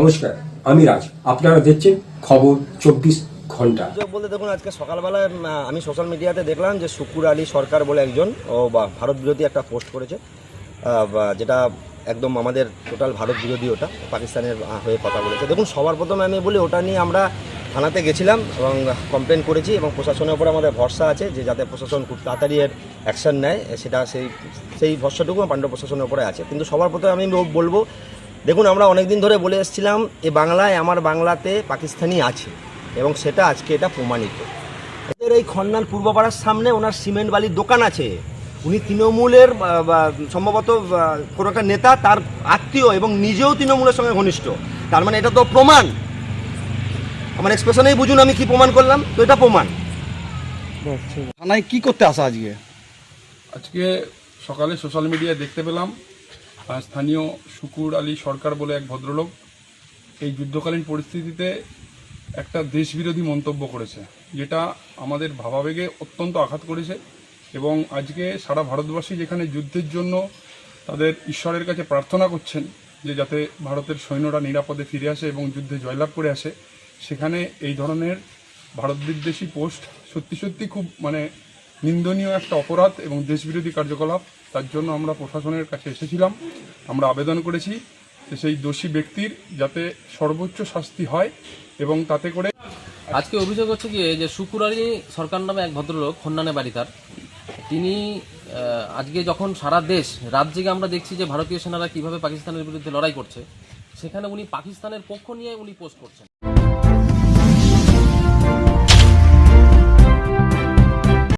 নমস্কার, আমি রাজ। আপনারা দেখছেন খবর চব্বিশ ঘণ্টা। বলতে দেখুন, আজকে সকালবেলায় আমি সোশ্যাল মিডিয়াতে দেখলাম যে শুকুর আলী সরকার বলে একজন, ও বা ভারত বিরোধী একটা পোস্ট করেছে যেটা একদম আমাদের টোটাল ভারত বিরোধী ওটা, পাকিস্তানের হয়ে কথা বলেছে। দেখুন, সবার প্রথমে আমি বলি, ওটা নিয়ে আমরা থানাতে গেছিলাম এবং কমপ্লেন করেছি এবং প্রশাসনের উপর আমাদের ভরসা আছে যে যাতে প্রশাসন খুব তাড়াতাড়ি এর অ্যাকশন নেয়, সেটা সেই সেই ভরসাটুকু পাণ্ডব প্রশাসনের উপরে আছে। কিন্তু সবার প্রথমে আমি বলব দেখুন আমরা অনেক দিন ধরে বলে এসেছিলাম এ বাংলায় আমার বাংলাতে পাকিস্তানি আছে এবং সেটা আজকে এটা প্রমাণিত। এদের এই খন্নান পূর্বপাড়ার সামনে ওনার সিমেন্ট বালির দোকান আছে। উনি তৃণমূলের সম্ভবত কোনো একটা নেতা তার আত্মীয় এবং নিজেও তৃণমূলের সঙ্গে ঘনিষ্ঠ। তার মানে এটা তো প্রমাণ। আমার এক্সপ্রেশনেই বুঝুন আমি কি প্রমাণ করলাম? তো এটা প্রমাণ। থানায় কি করতে আসা আজকে? আজকে সকালে সোশ্যাল মিডিয়ায় দেখতে পেলাম। স্থানীয় শুকুর আলী সরকার বলে এক ভদ্রলোক এই যুদ্ধকালীন পরিস্থিতিতে একটা দেশবিরোধী মন্তব্য করেছে, যেটা আমাদের ভাবাবেগে অত্যন্ত আঘাত করেছে এবং আজকে সারা ভারতবাসী যেখানে যুদ্ধের জন্য তাদের ঈশ্বরের কাছে প্রার্থনা করছেন যে যাতে ভারতের সৈন্যরা নিরাপদে ফিরে আসে এবং যুদ্ধে জয়লাভ করে আসে, সেখানে এই ধরনের ভারত বিদ্বেষী পোস্ট সত্যি সত্যি খুব মানে নিন্দনীয় একটা অপরাধ এবং দেশবিরোধী কার্যকলাপ, তার জন্য আমরা প্রশাসনের কাছে এসেছিলাম। আমরা আবেদন করেছি যে সেই দোষী ব্যক্তির যাতে সর্বোচ্চ শাস্তি হয় এবং তাতে করে আজকে অভিযোগ হচ্ছে গিয়ে যে শুকুর আলী সরকার নামে এক ভদ্রলোক, খন্নানে বাড়ি তার। তিনি আজকে যখন সারা দেশ, রাত জেগে আমরা দেখছি যে ভারতীয় সেনারা কীভাবে পাকিস্তানের বিরুদ্ধে লড়াই করছে, সেখানে উনি পাকিস্তানের পক্ষ নিয়ে উনি পোস্ট করছেন।